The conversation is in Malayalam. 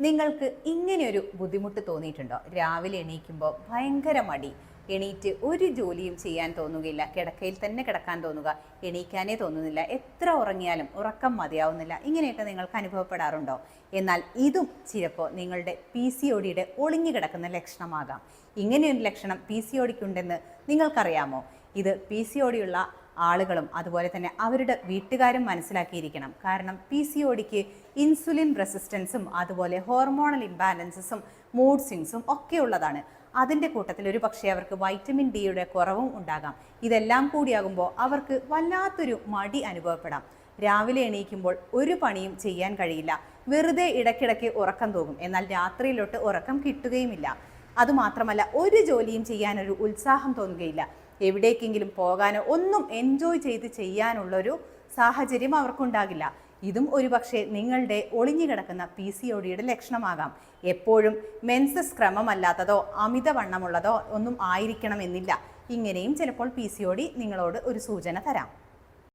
നിങ്ങൾക്ക് ഇങ്ങനെയൊരു ബുദ്ധിമുട്ട് തോന്നിയിട്ടുണ്ടോ? രാവിലെ എണീക്കുമ്പോൾ ഭയങ്കര മടി. എണീറ്റ് ഒരു ജോലിയും ചെയ്യാൻ തോന്നുകയില്ല. കിടക്കയിൽ തന്നെ കിടക്കാൻ തോന്നുക. എണീക്കാനേ തോന്നുന്നില്ല. എത്ര ഉറങ്ങിയാലും ഉറക്കം മതിയാവുന്നില്ല. ഇങ്ങനെയൊക്കെ നിങ്ങൾക്ക് അനുഭവപ്പെടാറുണ്ടോ? എന്നാൽ ഇതും ചിലപ്പോൾ നിങ്ങളുടെ പി സി ഒടിയുടെ ഒളിഞ്ഞു കിടക്കുന്ന ലക്ഷണമാകാം. ഇങ്ങനെയൊരു ലക്ഷണം പി സി ഒടിക്കുണ്ടെന്ന് നിങ്ങൾക്കറിയാമോ? ഇത് പി സി ഒടിയുള്ള ആളുകളും അതുപോലെ തന്നെ അവരുടെ വീട്ടുകാരും മനസ്സിലാക്കിയിരിക്കണം. കാരണം പി സി ഒടിക്ക് ഇൻസുലിൻ റെസിസ്റ്റൻസും അതുപോലെ ഹോർമോണൽ ഇംബാലൻസസും മൂഡ് സ്വിങ്സും ഒക്കെ ഉള്ളതാണ്. അതിന്റെ കൂട്ടത്തിൽ ഒരു പക്ഷേ അവർക്ക് വൈറ്റമിൻ ഡിയുടെ കുറവും ഉണ്ടാകാം. ഇതെല്ലാം കൂടിയാകുമ്പോൾ അവർക്ക് വല്ലാത്തൊരു മടി അനുഭവപ്പെടാം. രാവിലെ എണീക്കുമ്പോൾ ഒരു പണിയും ചെയ്യാൻ കഴിയില്ല. വെറുതെ ഇടയ്ക്കിടയ്ക്ക് ഉറക്കം തോന്നും എന്നാൽ രാത്രിയിലോട്ട് ഉറക്കം കിട്ടുകയുമില്ല. അതുമാത്രമല്ല ഒരു ജോലിയും ചെയ്യാനൊരു ഉത്സാഹം തോന്നുകയില്ല. എവിടേക്കെങ്കിലും പോകാനോ ഒന്നും എൻജോയ് ചെയ്ത് ചെയ്യാനുള്ളൊരു സാഹചര്യം അവർക്കുണ്ടാകില്ല. ഇതും ഒരുപക്ഷെ നിങ്ങളുടെ ഒളിഞ്ഞു കിടക്കുന്ന പി സി ഒടിയുടെ ലക്ഷണമാകാം. എപ്പോഴും മെൻസസ് ക്രമമല്ലാത്തതോ അമിതവണ്ണമുള്ളതോ ഒന്നും ആയിരിക്കണമെന്നില്ല. ഇങ്ങനെയും ചിലപ്പോൾ പി സി നിങ്ങളോട് ഒരു സൂചന തരാം.